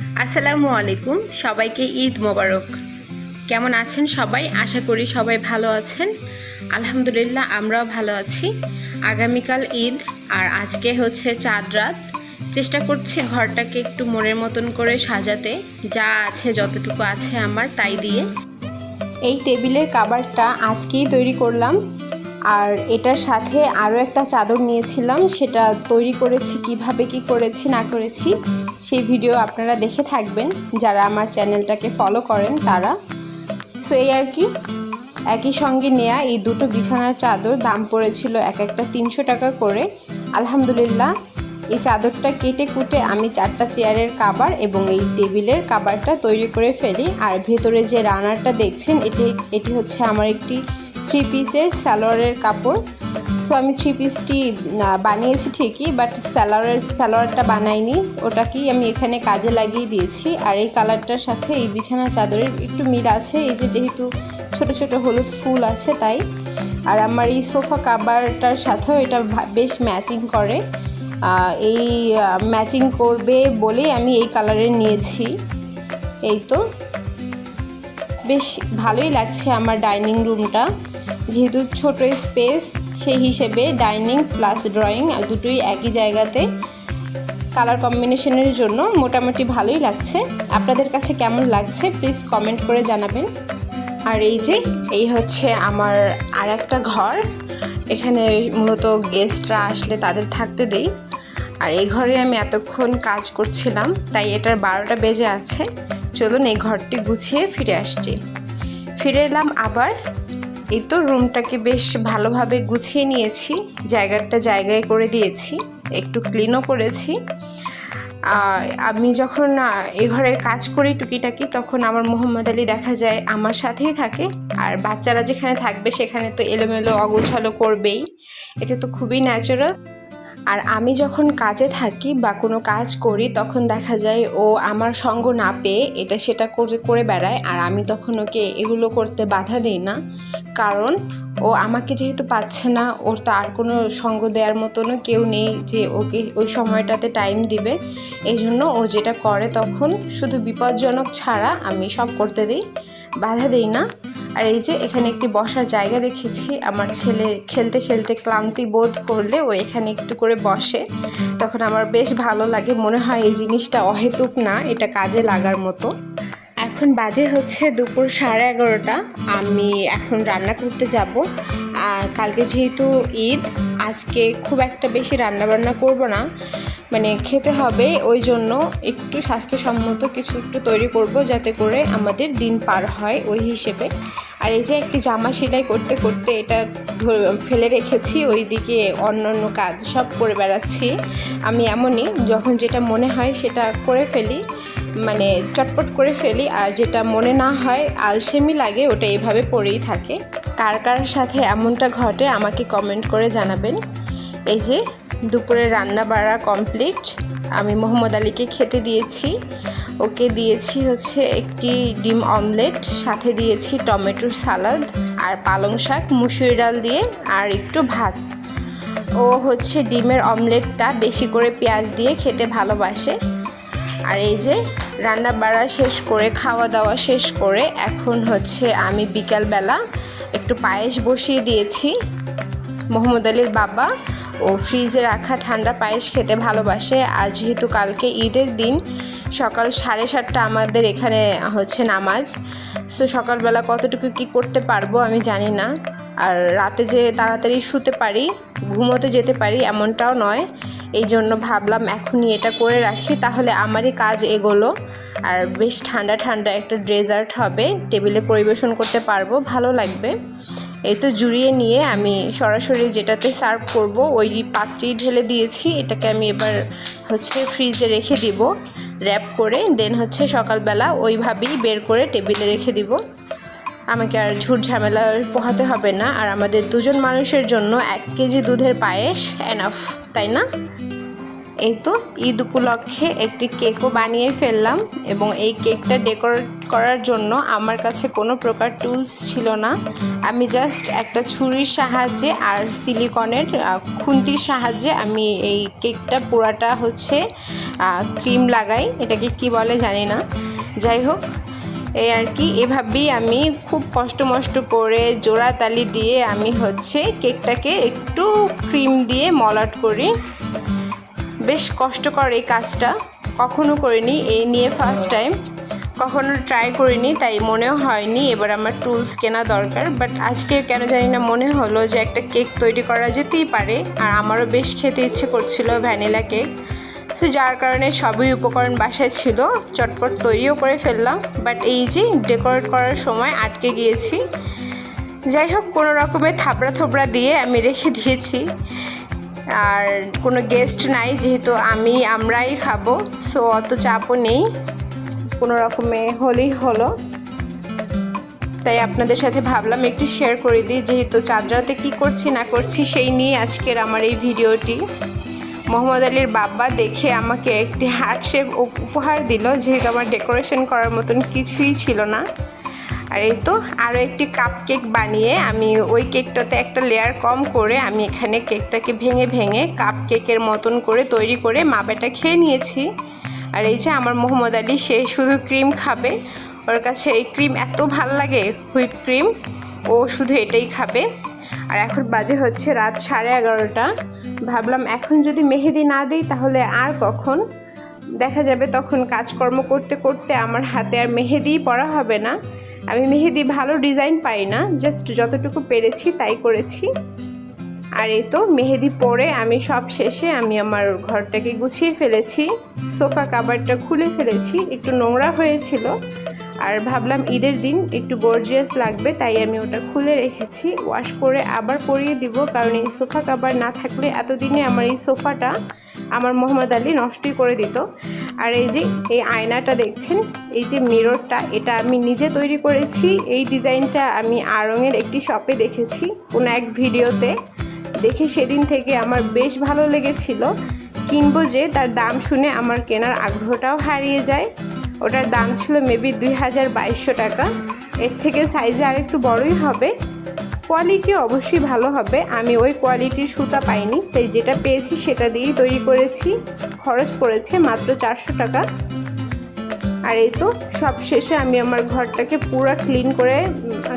আসসালামু আলাইকুম, সবাইকে ঈদ মোবারক। কেমন আছেন সবাই? আশা করি সবাই ভালো আছেন। আলহামদুলিল্লাহ, আমরাও ভালো আছি। আগামীকাল ঈদ আর আজকে হচ্ছে চাঁদ রাত। চেষ্টা করছি ঘরটাকে একটু মনের মতন করে সাজাতে। যা আছে, যতটুকু আছে আমার, তাই দিয়ে। এই টেবিলের কাবারটা আজকেই তৈরি করলাম। আর এটার সাথে আরও একটা চাদর নিয়েছিলাম, সেটা তৈরি করেছি, কীভাবে কি করেছি, না করেছি, সেই ভিডিও আপনারা দেখে থাকবেন, যারা আমার চ্যানেলটাকে ফলো করেন তারা। সো এই আর কি, একই সঙ্গে নেয়া এই দুটো বিছানার চাদর, দাম পড়েছিল এক একটা তিনশো টাকা করে। আলহামদুলিল্লাহ, এই চাদরটা কেটে কুটে আমি চারটা চেয়ারের কাবার এবং এই টেবিলের কাবারটা তৈরি করে ফেলি। আর ভেতরে যে রানারটা দেখছেন, এটি এটি হচ্ছে আমার একটি থ্রি পিসের সালোয়ারের কাপড় সো আমি থ্রি পিসটি বানিয়েছি ঠিকই বাট স্যালোয়ারের সালোয়ারটা বানাইনি। ওটাকেই আমি এখানে কাজে লাগিয়ে দিয়েছি। আর এই কালারটার সাথে এই বিছানা চাদরের একটু মিল আছে। এই যে যেহেতু ছোট ছোট হলুদ ফুল আছে তাই। আর আমার এই সোফা কাবারটার সাথেও এটা বেশ ম্যাচিং করে। এই ম্যাচিং করবে বলেই আমি এই কালারের নিয়েছি। এই তো। বেশ ভালোই লাগছে আমার ডাইনিং রুমটা। যেহেতু ছোট স্পেস, সেই হিসেবে ডাইনিং প্লাস ড্রয়িং দুটোই একই জায়গাতে। কালার কম্বিনেশনের জন্য মোটামুটি ভালোই লাগছে। আপনাদের কাছে কেমন লাগছে প্লিজ কমেন্ট করে জানাবেন। আর এই যে, এই হচ্ছে আমার আর একটা ঘর। এখানে মূলত গেস্টরা আসলে তাদের থাকতে দেই। আর এই ঘরে আমি এতক্ষণ কাজ করছিলাম, তাই এটার বারোটা বেজে আছে। চলুন এই ঘরটি গুছিয়ে ফিরে আসছি। ফিরে এলাম আবার এই তো রুমটাকে বেশ ভালোভাবে গুছিয়ে নিয়েছি, জায়গাটা জায়গায় করে দিয়েছি, একটু ক্লিনও করেছি। আমি যখন এ ঘরের কাজ করি টুকিটাকি, তখন আমার মোহাম্মদ আলী দেখা যায় আমার সাথেই থাকে। আর বাচ্চারা যেখানে থাকবে, সেখানে তো এলোমেলো অগোছালো করবেই। এটা তো খুবই ন্যাচারাল আর আমি যখন কাজে থাকি বা কোনো কাজ করি, তখন দেখা যায়, ও আমার সঙ্গ না পেয়ে এটা সেটা করে করে বেড়ায়। আর আমি তখন ওকে এগুলো করতে বাধা দিই না। কারণ ও আমাকে যেহেতু পাচ্ছে না, ওর তো আর কোনো সঙ্গ দেওয়ার মতনও কেউ নেই যে ওকে ওই সময়টাতে টাইম দিবে। এই জন্য ও যেটা করে তখন শুধু বিপজ্জনক ছাড়া আমি সব করতে দিই, বাধা দিই না। আর এই যে এখানে একটি বসার জায়গা রেখেছি। আমার ছেলে খেলতে খেলতে ক্লান্তি বোধ করলে ও এখানে একটু করে বসে। তখন আমার বেশ ভালো লাগে। মনে হয় এই জিনিসটা অহেতুক না, এটা কাজে লাগার মতো। এখন বাজে হচ্ছে দুপুর সাড়ে এগারোটা। আমি এখন রান্না করতে যাব। আর কালকে যেহেতু ঈদ, আজকে খুব একটা বেশি রান্না বান্না করব না। মানে খেতে হবে, ওই জন্য একটু স্বাস্থ্যসম্মত কিছু একটু তৈরি করব যাতে করে আমাদের দিন পার হয় ওই হিসেবে। আর এই যে একটি জামা সেলাই করতে করতে এটা ফেলে রেখেছি ওই দিকে অন্য অন্য কাজ সব করে বেড়াচ্ছি। আমি এমনই, যখন যেটা মনে হয় সেটা করে ফেলি। মানে চটপট করে ফেলি আর যেটা মনে না হয় আলসেমি লাগে, ওটা এভাবে পড়েই থাকে। কার কার সাথে এমনটা ঘটে আমাকে কমেন্ট করে জানাবেন। এই যে দুপুরে রান্না বাড়া কমপ্লিট আমি মোহাম্মদ আলীকে খেতে দিয়েছি। ওকে দিয়েছি হচ্ছে একটি ডিম অমলেট সাথে দিয়েছি টমেটোর সালাদ আর পালং শাক, মুসুরি ডাল দিয়ে আর একটু ভাত। ও হচ্ছে ডিমের অমলেটটা বেশি করে পেঁয়াজ দিয়ে খেতে ভালোবাসে। আর এই যে রান্না বাড়া শেষ করে, খাওয়া দাওয়া শেষ করে, এখন হচ্ছে আমি বিকালবেলা একটু পায়েস বসিয়ে দিয়েছি। মোহাম্মদ আলীর বাবা ও ফ্রিজে রাখা ঠান্ডা পায়েস খেতে ভালোবাসে। আর যেহেতু কালকে ঈদের দিন, সকাল সাড়ে সাতটা আমাদের এখানে হচ্ছে নামাজ। সো সকালবেলা কতটুকু কি করতে পারব আমি জানি না। আর রাতে যে তাড়াতাড়ি শুতে পারি, ঘুমোতে যেতে পারি এমনটাও নয়। এই জন্য ভাবলাম এখনই এটা করে রাখি, তাহলে আমারই কাজ এগোলো। আর বেশ ঠান্ডা ঠান্ডা একটা ডেজার্ট হবে, টেবিলে পরিবেশন করতে পারব, ভালো লাগবে। এই তো জুড়িয়ে নিয়ে আমি সরাসরি যেটাতে সার্ভ করব, ওই পাত্রেই ঢেলে দিয়েছি, এটাকে আমি এবার হচ্ছে ফ্রিজে রেখে দিব, র্যাপ করে, দেন হচ্ছে সকালবেলা ওইভাবেই বের করে টেবিলে রেখে দিব। আমাকে আর ঝুট ঝামেলা পোহাতে হবে না। আর আমাদের দুজন মানুষের জন্য এক কেজি দুধের পায়েস এনাফ তাই না? এই তো ঈদ উপলক্ষে একটি কেকও বানিয়ে ফেললাম এবং এই কেকটা ডেকোরেট করার জন্য আমার কাছে কোনো প্রকার টুলস ছিল না। আমি জাস্ট একটা ছুরির সাহায্যে আর সিলিকনের খুন্তির সাহায্যে আমি এই কেকটা পুরাটা হচ্ছে ক্রিম লাগাই। এটাকে কি বলে জানি না। যাই হোক এই আর কি, এভাবেই আমি খুব কষ্ট মষ্ট করে জোড়া তালি দিয়ে আমি হচ্ছে কেকটাকে একটু ক্রিম দিয়ে মলাট করি। বেশ কষ্টকর এই কাজটা, কখনো করিনি, এই নিয়ে ফার্স্ট টাইম কখনো ট্রাই করিনি, তাই মনেও হয়নি, এবার আমার টুলস কেনা দরকার। বাট আজকে কেন জানি না মনে হলো যে একটা কেক তৈরি করা যেতেই পারে। আর আমারও বেশ খেতে ইচ্ছে করছিল ভ্যানিলা কেক। সো যার কারণে সবই উপকরণ বাসায় ছিল। চটপট তৈরিও করে ফেললাম। বাট এই যে ডেকোরেট করার সময় আটকে গিয়েছি। যাই হোক, কোনো রকমের থাবড়া থবড়া দিয়ে আমি রেখে দিয়েছি। আর কোনো গেস্ট নাই, যেহেতু আমি আমরাই খাব। সো অত চাপও নেই। কোনো রকমে হলেই হলো। তাই আপনাদের সাথে ভাবলাম একটু শেয়ার করে দিই। যেহেতু চাঁদরাতে কী করছি না করছি, সেই নিয়ে আজকের আমার এই ভিডিওটি মোহাম্মদ আলীর বাবা দেখে আমাকে একটি হার্ট শেপ উপহার দিল, যেহেতু আমার ডেকোরেশন করার মতন কিছুই ছিল না। আর এই তো আরও একটি কাপ কেক বানিয়ে আমি ওই কেকটাতে একটা লেয়ার কম করে আমি এখানে কেকটাকে ভেঙে ভেঙে কাপ কেকের মতন করে তৈরি করে মাপেটা খেয়ে নিয়েছি। আর এই যে আমার মোহাম্মদ আলী, সে শুধু ক্রিম খাবে, ওর কাছে এই ক্রিম এত ভালো লাগে, হুইপ ক্রিম, ও শুধু এটাই খাবে। আর এখন বাজে হচ্ছে রাত সাড়ে এগারোটা। ভাবলাম এখন যদি মেহেদি না দিই তাহলে আর কখন? দেখা যাবে তখন কাজকর্ম করতে করতে আমার হাতে আর মেহেদিই পড়া হবে না। আমি মেহেদি ভালো ডিজাইন পাই না, জাস্ট যতটুকু পেরেছি তাই করেছি। আর এই তো মেহেদি পরে আমি সব শেষে আমি আমার ঘরটাকে গুছিয়ে ফেলেছি সোফা কাবারটা খুলে ফেলেছি, একটু নোংরা হয়েছিল। আর ভাবলাম ঈদের দিন একটু গর্জিয়াস লাগবে, তাই আমি ওটা খুলে রেখেছি। ওয়াশ করে আবার পরিয়ে দিব, কারণ এই সোফা কাবার না থাকলে এতদিনে আমার এই সোফাটা আমার মোহাম্মদ আলী নষ্টই করে দিত। আর এই যে, এই আয়নাটা দেখছেন, এই যে মিররটা এটা আমি নিজে তৈরি করেছি। এই ডিজাইনটা আমি আড়ংয়ের একটি শপে দেখেছি, কোনো এক ভিডিওতে। দেখে সেদিন থেকে আমার বেশ ভালো লেগেছিল। কিনবো যে, তার দাম শুনে আমার কেনার আগ্রহটাও হারিয়ে যায়। ওটার দাম ছিল মেবি দুই হাজার বাইশশো টাকা। এর থেকে সাইজে আর একটু বড়ই হবে। কোয়ালিটি অবশ্যই ভালো হবে। আমি ওই কোয়ালিটির সুতা পাইনি, তাই যেটা পেয়েছি সেটা দিয়েই তৈরি করেছি। খরচ পড়েছে মাত্র চারশো টাকা। আর এই তো সব শেষে আমি আমার ঘরটাকে পুরো ক্লিন করে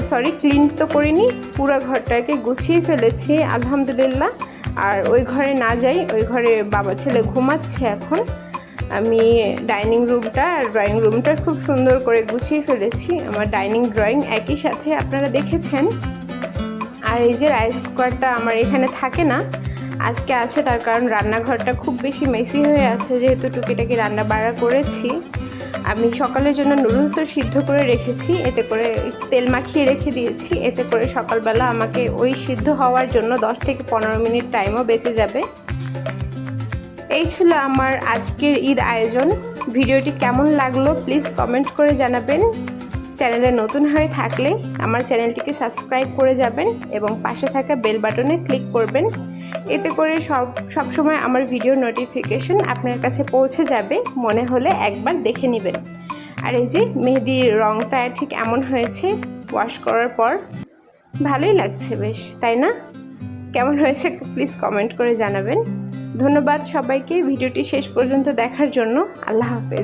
সরি ক্লিন তো করিনি, পুরো ঘরটাকে গুছিয়ে ফেলেছি, আলহামদুলিল্লাহ। আর ওই ঘরে না যাই, ওই ঘরে বাবা ছেলে ঘুমাচ্ছে এখন। আমি ডাইনিং রুমটা আর ড্রয়িং রুমটা খুব সুন্দর করে গুছিয়ে ফেলেছি। আমার ডাইনিং, ড্রয়িং একই সাথে আপনারা দেখেছেন। আর এই যে রাইস কুকারটা আমার এখানে থাকে না, আজকে আছে তার কারণ রান্নাঘরটা খুব বেশি মেসি হয়ে আছে, যেহেতু টুকিটাকি রান্না বাড়া করেছি। আমি সকালের জন্য নুডলসও সিদ্ধ করে রেখেছি, এতে করে তেল মাখিয়ে রেখে দিয়েছি, এতে করে সকালবেলা আমাকে ওই সিদ্ধ হওয়ার জন্য দশ থেকে পনেরো মিনিট টাইমও বেঁচে যাবে। এই ছিল আমার আজকের ঈদ আয়োজন। ভিডিওটি কেমন লাগল প্লিজ কমেন্ট করে জানাবেন। চ্যানেলে নতুন হয়ে থাকলে আমার চ্যানেলটিকে সাবস্ক্রাইব করে যাবেন এবং পাশে থাকা বেল বাটনে ক্লিক করবেন। এতে করে সব সবসময় আমার ভিডিও নোটিফিকেশন আপনার কাছে পৌঁছে যাবে, মনে হলে একবার দেখে নেবেন। আর এই যে মেহেদির রঙটা ঠিক এমন হয়েছে ওয়াশ করার পর ভালোই লাগছে বেশ, তাই না? কেমন হয়েছে প্লিজ কমেন্ট করে জানাবেন। ধন্যবাদ সবাইকে। ভিডিওটি শেষ পর্যন্ত দেখার জন্য আল্লাহ হাফেজ।